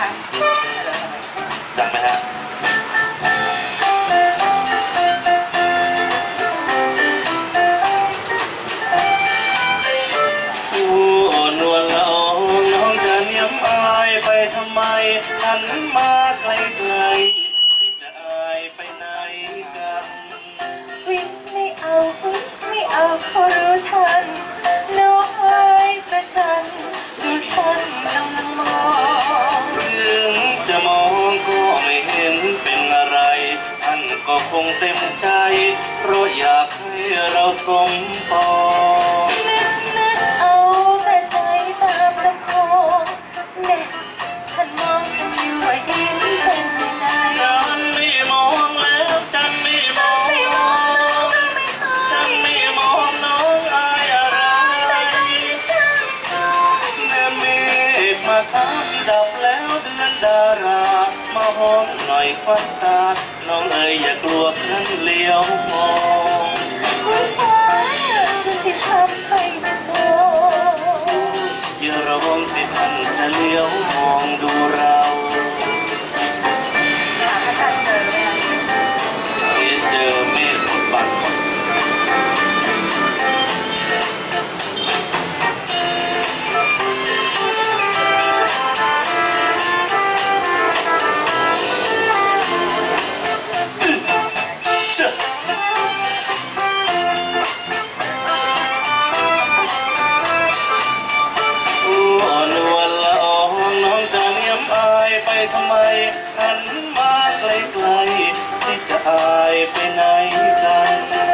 นะคะดังไหมฮะผู้นวลละอองน้องจะเนียมอายไปทำไมหันมาไกลๆสิจะอายไปไหนกัน วิไม่เอาวิไม่เอาเขารู้ ก็คงเต็มใจ เพราะอยากให้เราสมปองนึกนึกเอาแต่ใจตามลำโพงแน่ท่านมองท่านอยู่ว่ายิ้มเป็นยังไงฉันไม่มองแล้วฉันไม่มองไม่มองก็ไม่ให้ฉันไม่มองน้องอายอะไรแต่ใจยังจองเมื่อเมฆมาทับดับแล้วเดือนดารา มาห้องหน่อยควันตา น้องเอ๋ยอย่ากลัวฉันเลี้ยวมองวิวาดูสิช้ำไปเป็นโบอย่าร้องสิท่านจะเลี้ยวมองดู ทำไมหันมาไกลๆสิจะอายไปไหนกันไม่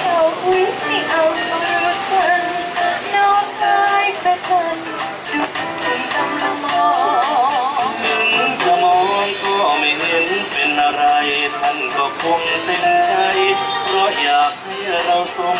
เอาวิไม่เอาเขารู้ทันน้องเอ้ยประชันดูคุณกำลังมองถึงจะมองก็ไม่เห็นเป็นอะไร ท่านก็คงเต็มใจ เพราะอยากให้เราสม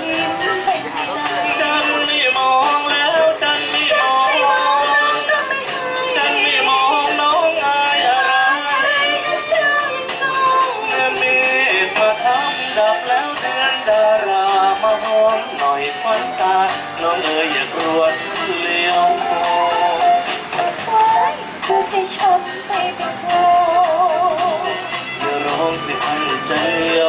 ยู่ว่ายิ้มเป็นยังไงจันไม่มองแล้วจันไม่มองไม่มองน้องก็ไม่ให้จันไม่มองน้องอายอะไรอะไรให้เจ้ายังทรงเมื่อเมฆมาทำดับแล้วเดือนดารามาหอมหน่อยควันตาน้องเอ๋ยอย่ากลัวท่านเลี้ยวมองไว้ดูสิช้ำไปเป็นโบอย่าร้องสิท่านใจเลี้